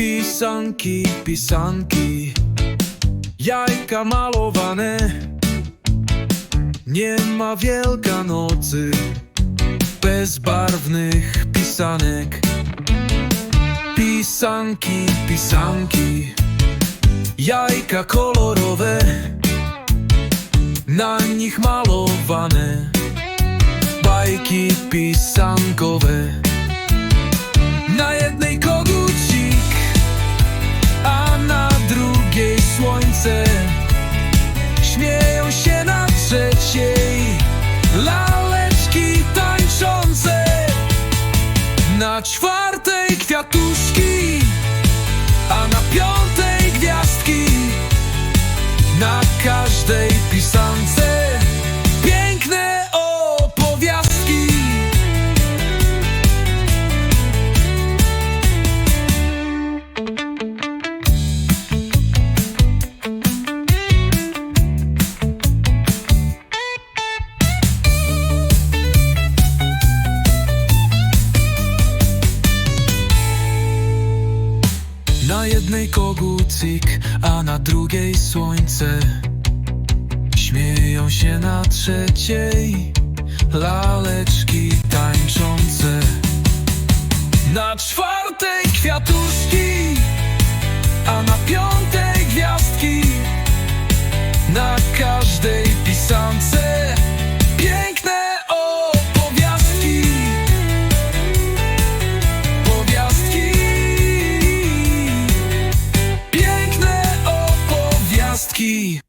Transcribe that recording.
Pisanki, pisanki, jajka malowane. Nie ma Wielkanocy bez barwnych pisanek. Pisanki, pisanki, jajka kolorowe, na nich malowane. Bajki pisankowe. Czwartej kwiatuszki, Na jednej kogucik, a na drugiej słońce. Śmieją się na trzeciej laleczki tańczące. Na czwartej kwiatuszki, a na key.